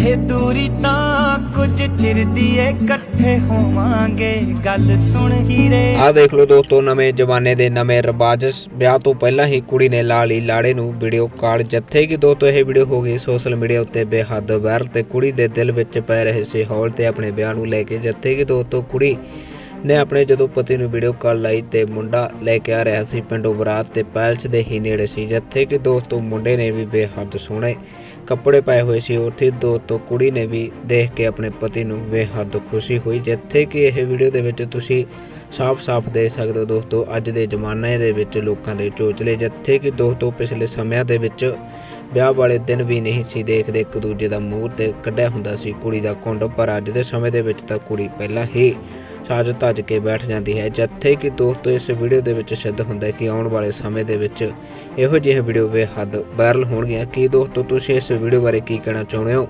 ਇਹ ਦੂਰੀ ਤਾਂ ਕੁਝ ਚਿਰ ਦੀ ਇਕੱਠੇ ਹੋਵਾਂਗੇ। ਗੱਲ ਸੁਣ ਹੀਰੇ। ਆਹ ਦੇਖ ਲਓ ਦੋਸਤੋ, ਨਵੇਂ ਜਮਾਨੇ ਦੇ ਨਵੇਂ ਰਿਵਾਜ। ਵਿਆਹ ਤੋਂ ਪਹਿਲਾਂ ਹੀ ਕੁੜੀ ਨੇ ਲਾ ਲਈ ਲਾੜੇ ਨੂੰ ਵੀਡੀਓ ਕਾਲ ਜਿੱਥੇ ਕਿ ਦੋਸਤੋ ਇਹ ਵੀਡੀਓ ਹੋ ਗਈ ਸੋਸ਼ਲ ਮੀਡੀਆ ਉੱਤੇ ਬੇਹੱਦ ਵਾਇਰਲ ਤੇ ਕੁੜੀ ਦੇ ਦਿਲ ਵਿੱਚ ਪੈ ਰਹੇ ਸੀ ਹੌਲ ਤੇ ਆਪਣੇ ਵਿਆਹ ਨੂੰ ਲੈ ਕੇ, ਜਿੱਥੇ ਕਿ ਦੋਸਤੋ ਕੁੜੀ ਨੇ ਆਪਣੇ ਜਦੋਂ ਪਤੀ ਨੂੰ ਵੀਡੀਓ ਕਾਲ ਲਾਈ ਤੇ ਮੁੰਡਾ ਲੈ ਕੇ ਆ ਰਿਹਾ ਸੀ ਪਿੰਡੋਂ ਬਰਾਤ ਤੇ ਪੈਲਸ ਦੇ ਹੀ ਨੇੜੇ ਸੀ, ਜਿੱਥੇ ਕਿ ਦੋਸਤੋ ਮੁੰਡੇ ਨੇ ਵੀ ਬੇਹੱਦ ਸੋਹਣੇ ਕੱਪੜੇ ਪਾਏ ਹੋਏ ਸੀ। ਉੱਥੇ ਦੋਸਤੋ ਕੁੜੀ ਨੇ ਵੀ ਦੇਖ ਕੇ ਆਪਣੇ ਪਤੀ ਨੂੰ ਬੇਹੱਦ ਖੁਸ਼ੀ ਹੋਈ, ਜਿੱਥੇ ਕਿ ਇਹ ਵੀਡੀਓ ਦੇ ਵਿੱਚ ਤੁਸੀਂ ਸਾਫ਼-ਸਾਫ਼ ਦੇਖ ਸਕਦੇ ਹੋ ਦੋਸਤੋ, ਅੱਜ ਦੇ ਜ਼ਮਾਨੇ ਦੇ ਵਿੱਚ ਲੋਕਾਂ ਦੇ ਚੋਚਲੇ, ਜਿੱਥੇ ਕਿ ਦੋਸਤੋ ਪਿਛਲੇ ਸਮਿਆਂ ਦੇ ਵਿੱਚ ਵਿਆਹ ਵਾਲੇ ਦਿਨ ਵੀ ਨਹੀਂ ਸੀ ਦੇਖਦੇ, ਇੱਕ ਦੂਜੇ ਦਾ ਮੂੰਹ ਤੇ ਕੱਢਿਆ ਹੁੰਦਾ ਸੀ, ਕੁੜੀ ਦਾ ਕੁੰਡ, ਪਰ ਅੱਜ ਦੇ ਸਮੇਂ ਦੇ ਵਿੱਚ ਤਾਂ ਕੁੜੀ ਪਹਿਲਾਂ ਹੀ ਸਾਜ ਧੱਜ ਕੇ ਬੈਠ ਜਾਂਦੀ ਹੈ, ਜਿੱਥੇ ਕਿ ਦੋਸਤੋ ਇਸ ਵੀਡੀਓ ਦੇ ਵਿੱਚ ਸਿੱਧ ਹੁੰਦਾ ਹੈ ਕਿ ਆਉਣ ਵਾਲੇ ਸਮੇਂ ਦੇ ਵਿੱਚ ਇਹੋ ਜਿਹੇ ਵੀਡੀਓ ਬੇਹੱਦ ਵਾਇਰਲ ਹੋਣਗੀਆਂ। ਕੀ ਦੋਸਤੋ, ਤੁਸੀਂ ਇਸ ਵੀਡੀਓ ਬਾਰੇ ਕੀ ਕਹਿਣਾ ਚਾਹੁੰਦੇ ਹੋ?